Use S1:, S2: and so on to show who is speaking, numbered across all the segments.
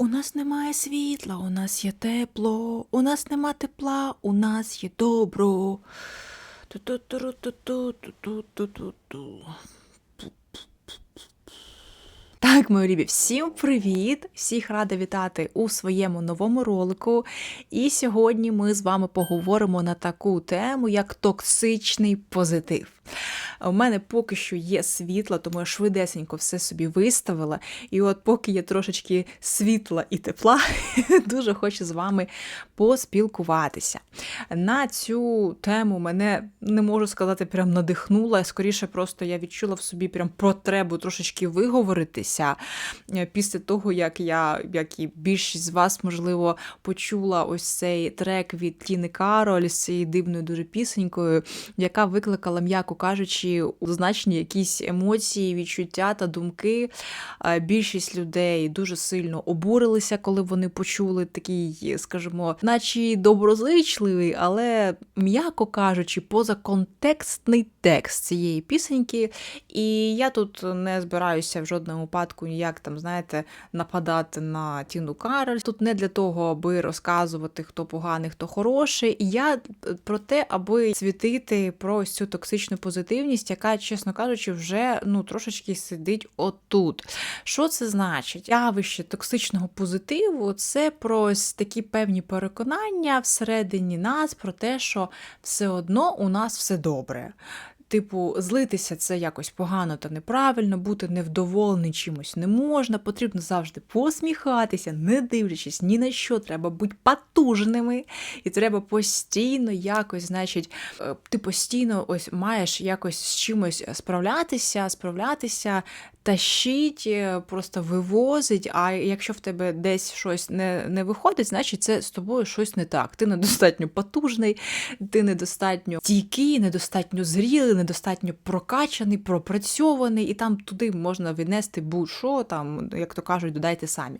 S1: У нас немає світла, у нас є тепло, у нас нема тепла, у нас є добро. Так, мої любі, всім привіт! Всіх рада вітати у своєму новому ролику. І сьогодні ми з вами поговоримо на таку тему, як токсичний позитив. У мене поки що є світло, тому я швидесенько все собі виставила. І от поки є трошечки світла і тепла, дуже хочу з вами поспілкуватися. На цю тему мене не можу сказати, прям надихнула. Скоріше, просто я відчула в собі прям потребу трошечки виговоритися е, після того, як я, як і більшість з вас, можливо, почула ось цей трек від Тіни Кароль з цією дивною дуже пісенькою, яка викликала, м'яко кажучи, значні якісь емоції, відчуття та думки. Е, Більшість людей дуже сильно обурилися, коли вони почули такий, скажімо, наче доброзичливий, але, м'яко кажучи, позаконтекстний текст цієї пісеньки. І я тут не збираюся в жодному випадку ніяк там, знаєте, нападати на Тіну Кароль. Тут не для того, аби розказувати, хто поганий, хто хороший. Я про те, аби світити про ось цю токсичну позитивність, яка, чесно кажучи, вже ну трошечки сидить отут. Що це значить? Явище токсичного позитиву це про такі певні переконання всередині нас про те, що все одно у нас все добре. Типу, злитися це якось погано та неправильно, бути невдоволений чимось не можна. Потрібно завжди посміхатися, не дивлячись ні на що, треба бути потужними, і треба постійно якось, значить, е, ти постійно ось маєш якось з чимось справлятися, справлятися. Тащить, е, просто вивозить, а якщо в тебе десь щось не не виходить, значить це з тобою щось не так. Ти недостатньо потужний, ти недостатньо стійкий, недостатньо зрілий, недостатньо прокачаний, пропрацьований, і там туди можна віднести будь-що, там, як то кажуть, додайте самі.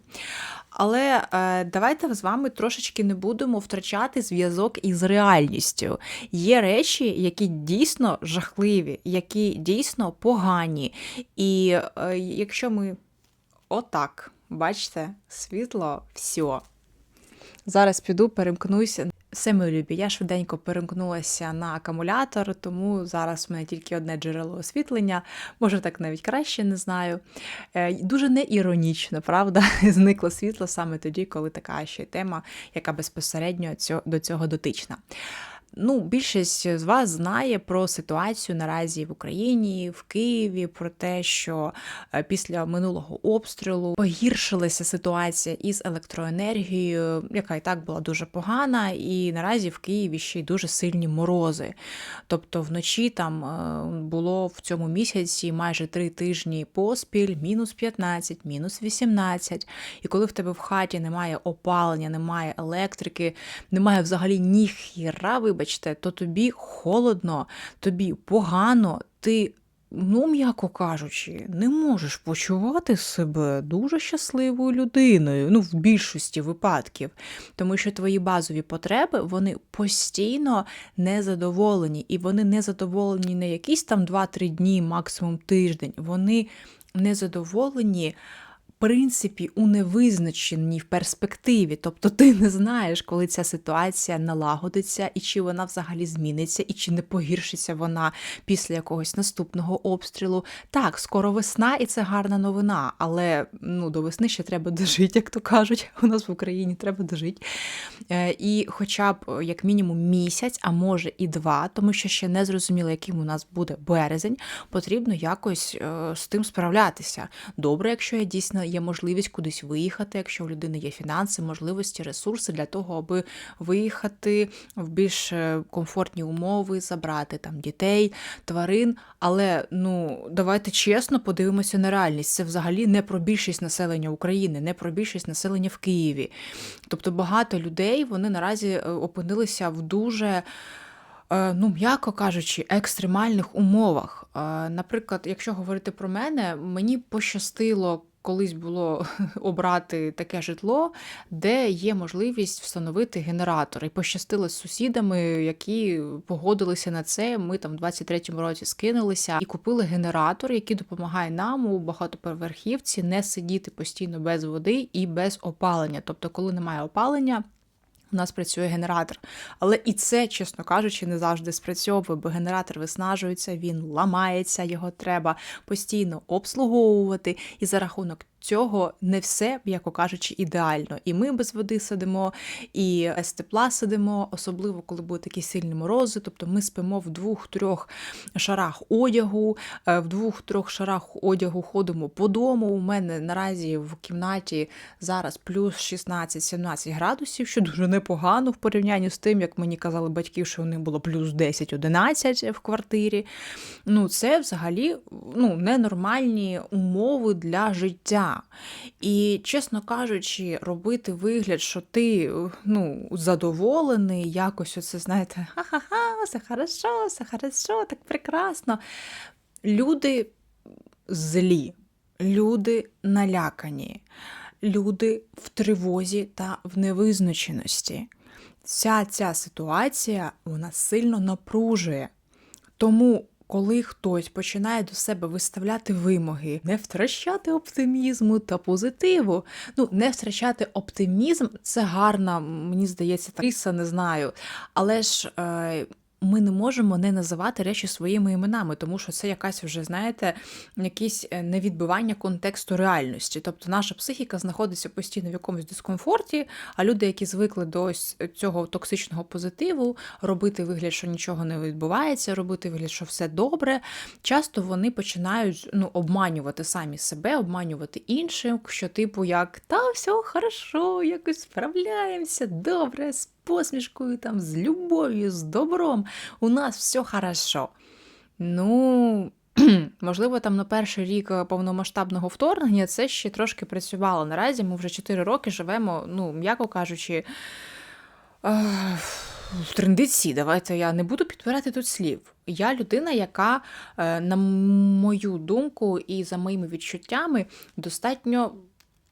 S1: Але е, давайте з вами трошечки не будемо втрачати зв'язок із реальністю. Є речі, які дійсно жахливі, які дійсно погані. І е, якщо ми отак, бачите, світло, все. Зараз піду, перемкнуся. Все мої любі, я швиденько перемкнулася на акумулятор, тому зараз в мене тільки одне джерело освітлення, може так навіть краще, не знаю. Е, Дуже неіронічно, правда? Зникло світло саме тоді, коли така ще тема, яка безпосередньо до цього дотична. Ну, більшість з вас знає про ситуацію наразі в Україні, в Києві, про те, що е, після минулого обстрілу погіршилася ситуація із електроенергією, яка і так була дуже погана, і наразі в Києві ще й дуже сильні морози. Тобто вночі там е, було в цьому місяці майже три тижні поспіль, мінус 15, мінус 18. І коли в тебе в хаті немає опалення, немає електрики, немає взагалі ні хіра, вибачте, то тобі холодно, тобі погано, ти. Ну, м'яко кажучи, не можеш почувати себе дуже щасливою людиною, ну, в більшості випадків, тому що твої базові потреби вони постійно незадоволені, і вони не задоволені не якісь там 2-3 дні, максимум тиждень. Вони незадоволені принципі у невизначеній в перспективі. Тобто ти не знаєш, коли ця ситуація налагодиться, і чи вона взагалі зміниться, і чи не погіршиться вона після якогось наступного обстрілу. Так, скоро весна, і це гарна новина, але ну, до весни ще треба дожити, як то кажуть. У нас в Україні треба дожити. Е, І хоча б як мінімум місяць, а може і два, тому що ще не зрозуміло, яким у нас буде березень, потрібно якось е, з тим справлятися. Добре, якщо є дійсно є можливість кудись виїхати, якщо у людини є фінанси, можливості, ресурси для того, аби виїхати в більш е, комфортні умови, забрати там дітей, тварин. Але ну давайте чесно подивимося на реальність. Це взагалі не про більшість населення України, не про більшість населення в Києві. Тобто багато людей вони наразі е, опинилися в дуже. е, Ну, м'яко кажучи, екстремальних умовах. Наприклад, якщо говорити про мене, мені пощастило колись було обрати таке житло, де є можливість встановити генератор. І пощастило з сусідами, які погодилися на це. Ми там в 23-му році скинулися і купили генератор, який допомагає нам у багатоповерхівці не сидіти постійно без води і без опалення. Тобто, коли немає опалення. У нас працює генератор. Але і це, чесно кажучи, не завжди спрацьовує, бо генератор виснажується, він ламається, його треба постійно обслуговувати. І за рахунок цього не все, м'яко кажучи, ідеально. І ми без води сидимо, і з тепла сидимо, особливо коли будуть такі сильні морози. Тобто ми спимо в двох-трьох шарах одягу, е, в двох-трьох шарах одягу ходимо по дому. У мене наразі в кімнаті зараз плюс 16-17 градусів, що дуже непогано в порівнянні з тим, як мені казали батьки, що вони було плюс 10-11 в квартирі. Ну, це взагалі ну, ненормальні умови для життя. І, чесно кажучи, робити вигляд, що ти ну, задоволений, якось оце, знаєте, ха-ха-ха, все хорошо, все хорошо, так прекрасно. Люди злі, люди налякані, люди в тривозі та в невизначеності. Ця ця ситуація вона сильно напружує. Тому коли хтось починає до себе виставляти вимоги, не втрачати оптимізму та позитиву. Ну, не втрачати оптимізм це гарна, мені здається, риса, не знаю. Але ж. Е, ми не можемо не називати речі своїми іменами, тому що це якась вже, знаєте, якесь е, невідбивання контексту реальності. Тобто наша психіка знаходиться постійно в якомусь дискомфорті, а люди, які звикли до цього токсичного позитиву, робити вигляд, що нічого не відбувається, робити вигляд, що все добре, часто вони починають ну, обманювати самі себе, обманювати іншим, що, типу, як та все хорошо, якось справляємося, добре посмішкою, там, з любов'ю, з добром. У нас все хорошо. Ну, можливо, там на перший рік е, повномасштабного вторгнення це ще трошки працювало. Наразі ми вже 4 роки живемо, ну, м'яко кажучи, е, в трендиці. Давайте я не буду підбирати тут слів. Я людина, яка, е, на мою думку, і за моїми відчуттями, достатньо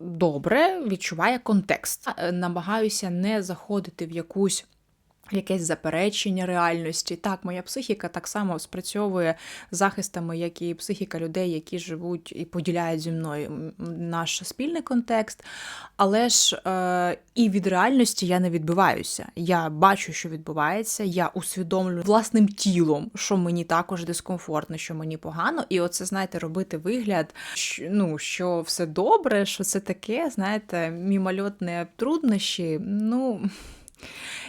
S1: добре відчуває контекст. Е, намагаюся не заходити в якусь Якесь заперечення реальності. Так, моя психіка так само спрацьовує захистами, як і психіка людей, які живуть і поділяють зі мною наш спільний контекст. Але ж е, і від реальності я не відбиваюся. Я бачу, що відбувається, я усвідомлюю власним тілом, що мені також дискомфортно, що мені погано. І оце, знаєте, робити вигляд, що, ну, що все добре, що це таке, знаєте, мімольотне труднощі. Ну.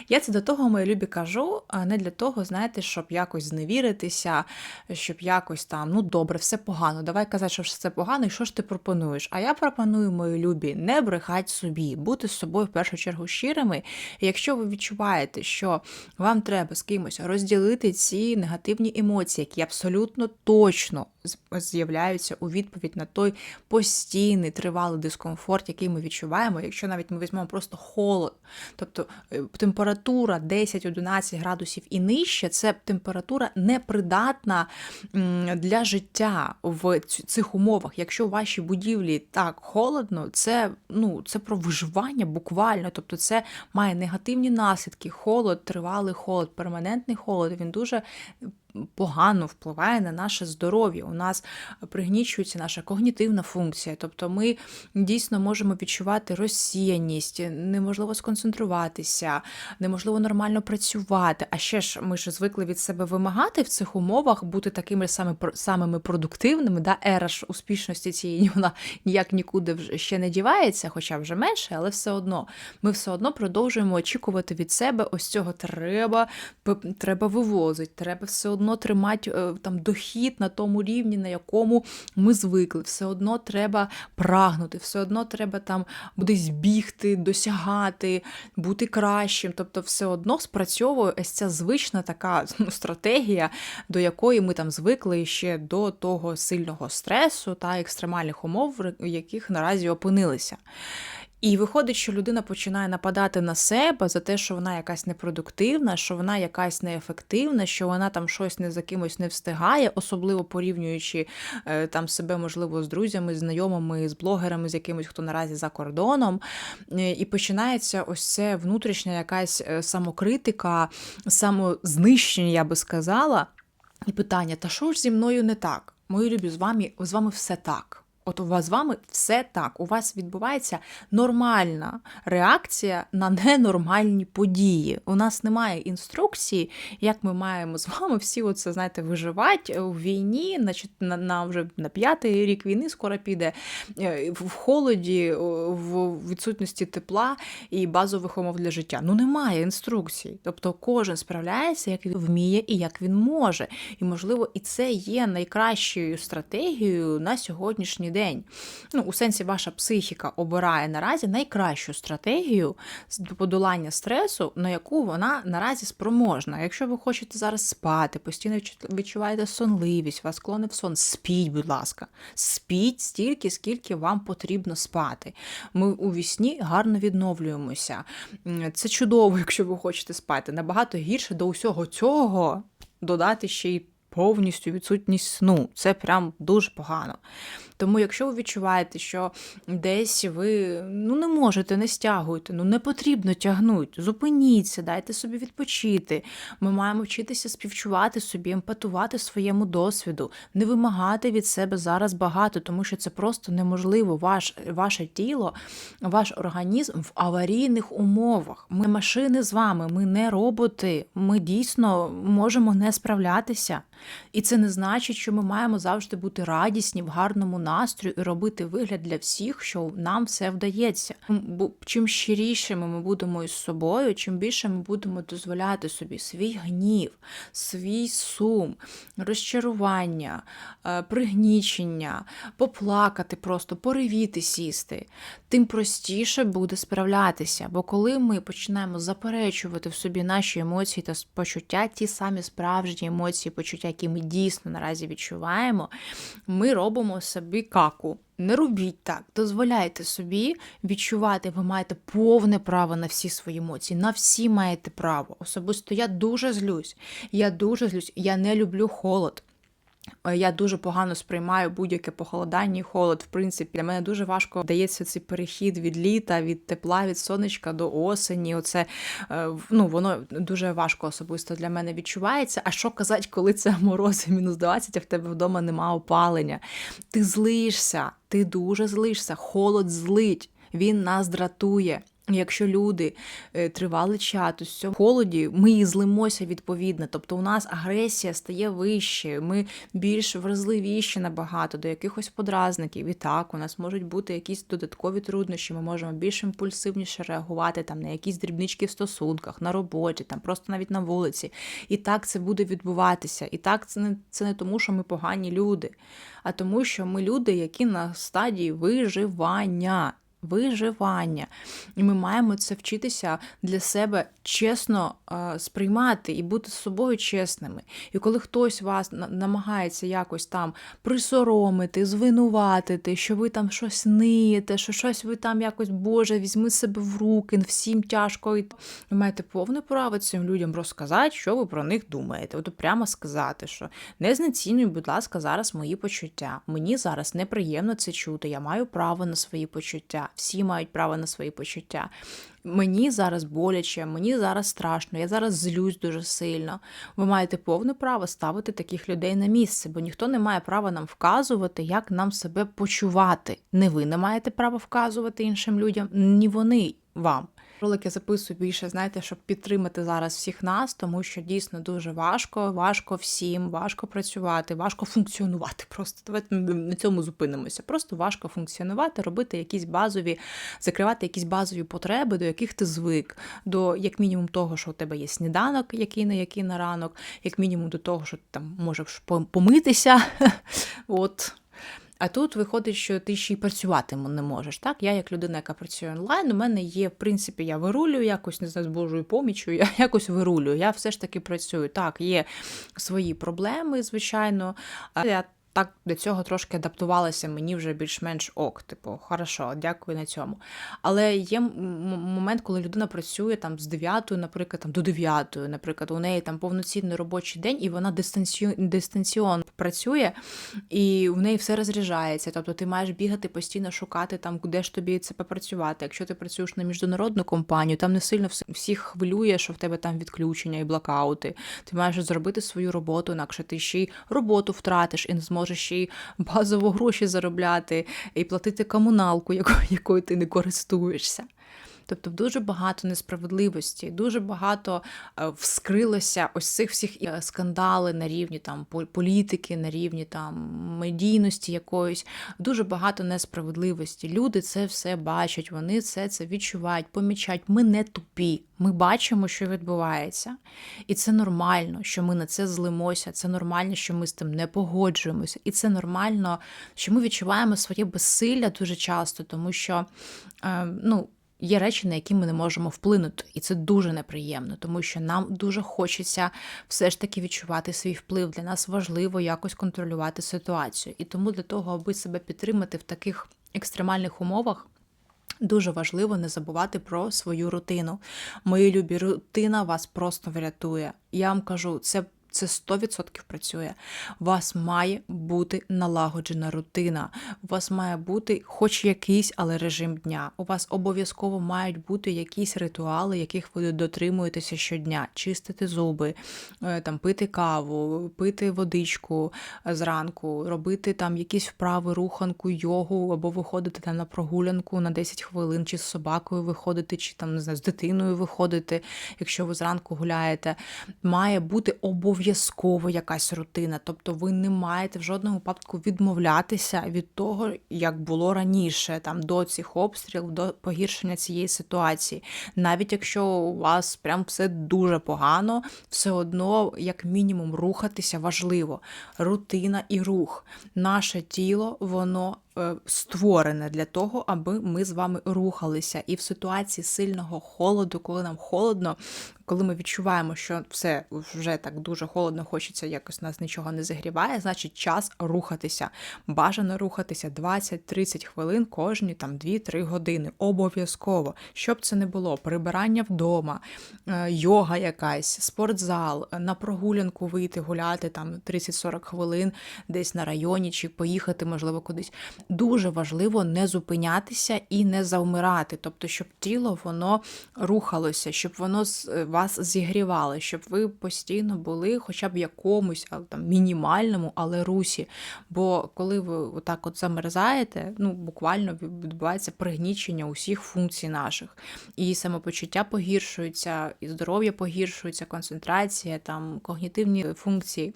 S1: Я це до того, мої любі, кажу, не для того, знаєте, щоб якось зневіритися, щоб якось там, ну добре, все погано. Давай казати, що все погано, і що ж ти пропонуєш? А я пропоную, мої любі, не брехати собі, бути з собою в першу чергу щирими. І якщо ви відчуваєте, що вам треба з кимось розділити ці негативні емоції, які абсолютно точно з'являються у відповідь на той постійний тривалий дискомфорт, який ми відчуваємо, якщо навіть ми візьмемо просто холод, тобто е, температура 10-11 градусів і нижче, це температура непридатна для життя в цих умовах. Якщо у вашій будівлі так холодно, це ну, це про виживання буквально, тобто це має негативні наслідки. Холод, тривалий холод, перманентний холод, він дуже погано впливає на наше здоров'я. У нас пригнічується наша когнітивна функція, тобто ми дійсно можемо відчувати розсіяність, неможливо сконцентруватися, неможливо нормально працювати. А ще ж ми ж звикли від себе вимагати в цих умовах бути такими саме самими продуктивними. Да? Ера ж успішності цієї вона ніяк нікуди ще не дівається, хоча вже менше, але все одно ми все одно продовжуємо очікувати від себе ось цього треба, треба вивозити, треба все одно одно тримати е, там дохід на тому рівні, на якому ми звикли. Все одно треба прагнути, все одно треба там десь бігти, досягати, бути кращим. Тобто, все одно спрацьовує ось ця звична така ну, стратегія, до якої ми там звикли ще до того сильного стресу та екстремальних умов, в яких наразі опинилися. І виходить, що людина починає нападати на себе за те, що вона якась непродуктивна, що вона якась неефективна, що вона там щось не за кимось не встигає, особливо порівнюючи е, там себе, можливо, з друзями, знайомими, з блогерами, з якимось, хто наразі за кордоном. Е, І починається ось це внутрішня якась е, самокритика, самознищення, я би сказала. І питання: та що ж зі мною не так? Мої любі, з вами, з вами все так. От у вас з вами все так. У вас відбувається нормальна реакція на ненормальні події. У нас немає інструкції, як ми маємо з вами всі оце, знаєте, виживати у війні, значить, на, на вже на п'ятий рік війни скоро піде е, в холоді, в відсутності тепла і базових умов для життя. Ну немає інструкцій. Тобто кожен справляється, як він вміє і як він може. І можливо, і це є найкращою стратегією на сьогоднішній день. Ну, у сенсі, ваша психіка обирає наразі найкращу стратегію подолання стресу, на яку вона наразі спроможна. Якщо ви хочете зараз спати, постійно відчуваєте сонливість, вас клони в сон, спіть, будь ласка, спіть стільки, скільки вам потрібно спати. Ми у вісні гарно відновлюємося. Це чудово, якщо ви хочете спати. Набагато гірше до усього цього додати ще й повністю відсутність сну. Це прям дуже погано. Тому, якщо ви відчуваєте, що десь ви ну не можете, не стягуєте, ну не потрібно тягнути, зупиніться, дайте собі відпочити. Ми маємо вчитися співчувати собі, емпатувати своєму досвіду, не вимагати від себе зараз багато, тому що це просто неможливо. Ваш, ваше тіло, ваш організм в аварійних умовах. Ми машини з вами, ми не роботи. Ми дійсно можемо не справлятися. І це не значить, що ми маємо завжди бути радісні в гарному настрою і робити вигляд для всіх, що нам все вдається. Чим щирішими ми будемо із собою, чим більше ми будемо дозволяти собі свій гнів, свій сум, розчарування, е, пригнічення, поплакати, просто поривіти сісти, тим простіше буде справлятися. Бо коли ми починаємо заперечувати в собі наші емоції та почуття, ті самі справжні емоції, почуття, які ми дійсно наразі відчуваємо, ми робимо собі каку. Не робіть так, дозволяйте собі відчувати, ви маєте повне право на всі свої емоції, на всі маєте право. Особисто я дуже злюсь. Я дуже злюсь, я не люблю холод. Е, Я дуже погано сприймаю будь-яке похолодання і холод. В принципі, для мене дуже важко дається цей перехід від літа, від тепла, від сонечка до осені. Оце е, ну воно дуже важко особисто для мене відчувається. А що казати, коли це морози мінус 20, а в тебе вдома нема опалення? Ти злишся, ти дуже злишся, холод злить, він нас дратує. Якщо люди е, тривалий час у холоді, ми і злимося відповідно. Тобто у нас агресія стає вище, ми більш вразливіші набагато до якихось подразників. І так, у нас можуть бути якісь додаткові труднощі. Ми можемо більш імпульсивніше реагувати там на якісь дрібнички в стосунках, на роботі, там просто навіть на вулиці. І так це буде відбуватися. І так це не це не тому, що ми погані люди, а тому, що ми люди, які на стадії виживання виживання. І ми маємо це вчитися для себе чесно сприймати і бути з собою чесними. І коли хтось вас намагається якось там присоромити, звинуватити, що ви там щось ниєте, що щось ви там якось, Боже, візьми себе в руки, всім тяжко. Ви маєте повне право цим людям розказати, що ви про них думаєте. От прямо сказати, що не знецінюй, будь ласка, зараз мої почуття. Мені зараз неприємно це чути. Я маю право на свої почуття. Всі мають право на свої почуття. Мені зараз боляче, мені зараз страшно, я зараз злюсь дуже сильно. Ви маєте повне право ставити таких людей на місце, бо ніхто не має права нам вказувати, як нам себе почувати. Не ви не маєте права вказувати іншим людям, ні вони вам. Ролик я записую більше, знаєте, щоб підтримати зараз всіх нас, тому що дійсно дуже важко, важко всім, важко працювати, важко функціонувати. Просто давайте на цьому зупинимося. Просто важко функціонувати, робити якісь базові, закривати якісь базові потреби, до яких ти звик, до як мінімум того, що у тебе є сніданок, який на який на ранок, як мінімум до того, що ти там можеш помитися. От. А тут виходить, що ти ще й працювати не можеш. Так, я як людина, яка працює онлайн, у мене є, в принципі, я вирулюю якось, не знаю, з Божою помічю, я якось вирулюю. Я все ж таки працюю. Так, є свої проблеми, звичайно. Я так до цього трошки адаптувалася, мені вже більш-менш ок. Типу, хорошо, дякую на цьому. Але є момент, коли людина працює там з 9, наприклад, там до 9, наприклад, у неї там повноцінний робочий день, і вона дистанцію... дистанціонно працює, і в неї все розряджається. Тобто ти маєш бігати постійно шукати там, де ж тобі це попрацювати. Якщо ти працюєш на міжнародну компанію, там не сильно всіх хвилює, що в тебе там відключення і блокаути. Ти маєш зробити свою роботу, інакше ти ще й роботу втратиш і не зможеш ще й базово гроші заробляти і платити комуналку, якою ти не користуєшся. Тобто дуже багато несправедливості, дуже багато е, вскрилося ось цих всіх е, скандали на рівні там політики, на рівні там медійності якоїсь. Дуже багато несправедливості. Люди це все бачать, вони все це відчувають, помічають. Ми не тупі. Ми бачимо, що відбувається, і це нормально, що ми на це злимося. Це нормально, що ми з тим не погоджуємося, і це нормально, що ми відчуваємо своє безсилля дуже часто, тому що е, ну. Є речі, на які ми не можемо вплинути, і це дуже неприємно, тому що нам дуже хочеться все ж таки відчувати свій вплив. Для нас важливо якось контролювати ситуацію. І тому для того, аби себе підтримати в таких екстремальних умовах. Дуже важливо не забувати про свою рутину. Мої любі рутина вас просто врятує. Я вам кажу, це це 100% працює. У вас має бути налагоджена рутина. У вас має бути хоч якийсь, але режим дня. У вас обов'язково мають бути якісь ритуали, яких ви дотримуєтеся щодня: чистити зуби, е, там пити каву, пити водичку зранку, робити там якісь вправи, руханку, йогу, або виходити там на прогулянку на 10 хвилин, чи з собакою виходити, чи там не знаю, з дитиною виходити, якщо ви зранку гуляєте. Має бути обов'язково обов'язково якась рутина. Тобто ви не маєте в жодному випадку відмовлятися від того, як було раніше, там до цих обстрілів, до погіршення цієї ситуації. Навіть якщо у вас прям все дуже погано, все одно, як мінімум, рухатися важливо. Рутина і рух. Наше тіло, воно Е, створене для того, аби ми з вами рухалися. І в ситуації сильного холоду, коли нам холодно, коли ми відчуваємо, що все вже так дуже холодно, хочеться якось нас нічого не загріває, значить час рухатися. Бажано рухатися 20-30 хвилин кожні там 2-3 години. Обов'язково. Щоб це не було, прибирання вдома, е, йога якась, спортзал, на прогулянку вийти, гуляти там 30-40 хвилин десь на районі, чи поїхати, можливо, кудись дуже важливо не зупинятися і не завмирати, тобто, щоб тіло воно рухалося, щоб воно е, вас зігрівали, щоб ви постійно були хоча б якомусь там мінімальному, але русі. Бо коли ви отак от замерзаєте, ну буквально відбувається пригнічення усіх функцій наших. І самопочуття погіршується, і здоров'я погіршується, концентрація, там когнітивні функції.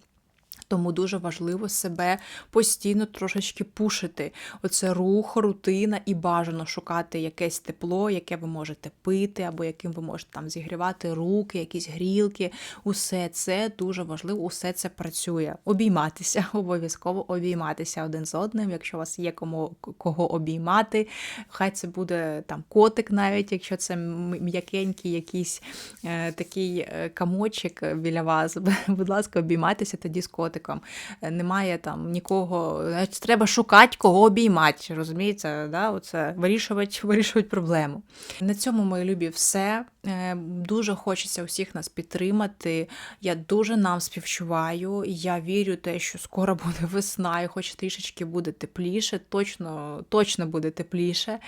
S1: Тому дуже важливо себе постійно трошечки пушити. Оце рух, рутина і бажано шукати якесь тепло, яке ви можете пити, або яким ви можете там зігрівати руки, якісь грілки. Усе це дуже важливо, усе це працює. Обійматися, обов'язково обійматися один з одним, якщо у вас є кому кого обіймати. Хай це буде там котик, навіть якщо це м'якенький якийсь е, такий е, камочок біля вас. Будь ласка, обіймайтеся тоді з котиком котиком, е, немає там нікого. Треба шукати, кого обіймати. Розумієте, да? Оце вирішувати, вирішувати проблему. На цьому, мої любі, все. Е, дуже хочеться усіх нас підтримати. Я дуже нам співчуваю. Я вірю, те, що скоро буде весна, і хоч трішечки буде тепліше, точно точно буде тепліше.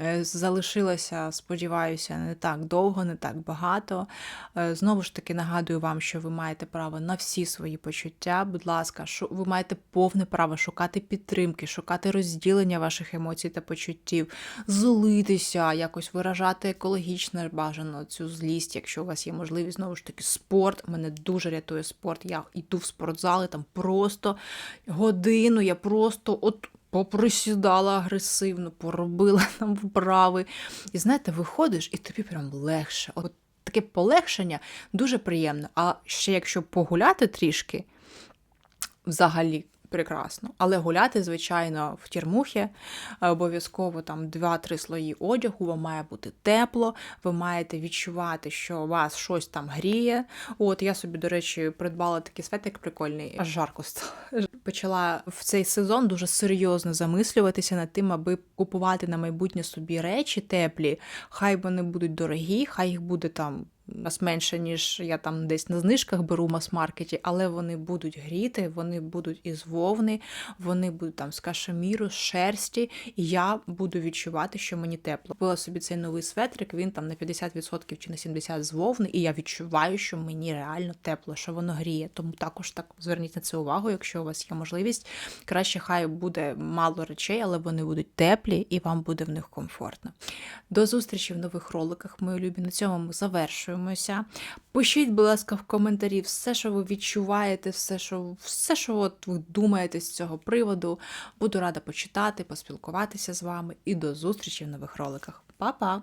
S1: Е, залишилося, сподіваюся, не так довго, не так багато. Знову ж таки, нагадую вам, що ви маєте право на всі свої почуття будь ласка, що ви маєте повне право шукати підтримки, шукати розділення ваших емоцій та почуттів, злитися, якось виражати екологічно бажано цю злість, якщо у вас є можливість, знову ж таки, спорт. Мене дуже рятує спорт. Я йду в спортзали, там просто годину, я просто от. Поприсідала агресивно, поробила там вправи. І знаєте, виходиш, і тобі прям легше. От таке полегшення дуже приємно. А ще якщо погуляти трішки, взагалі прекрасно. Але гуляти, звичайно, в тірмухі е, обов'язково там 2-3 слої одягу, вам має бути тепло, ви маєте відчувати, що вас щось там гріє. От я собі, до речі, придбала такий светик прикольний, аж жарко стало. Почала в цей сезон дуже серйозно замислюватися над тим, аби купувати на майбутнє собі речі теплі. Хай вони будуть дорогі, хай їх буде там нас менше, ніж я там десь на знижках беру мас-маркеті, але вони будуть гріти, вони будуть із вовни, вони будуть там з кашеміру, з шерсті, і я буду відчувати, що мені тепло. Купила собі цей новий светрик, він там на 50% чи на 70% з вовни, і я відчуваю, що мені реально тепло, що воно гріє. Тому також так зверніть на це увагу, якщо у вас є можливість. Краще хай буде мало речей, але вони будуть теплі і вам буде в них комфортно. До зустрічі в нових роликах, мої любі. На цьому ми завершуємося. Пишіть, будь ласка, в коментарі все, що ви відчуваєте, все, що все, що от ви думаєте з цього приводу. Буду рада почитати, поспілкуватися з вами і до зустрічі в нових роликах. Па-па!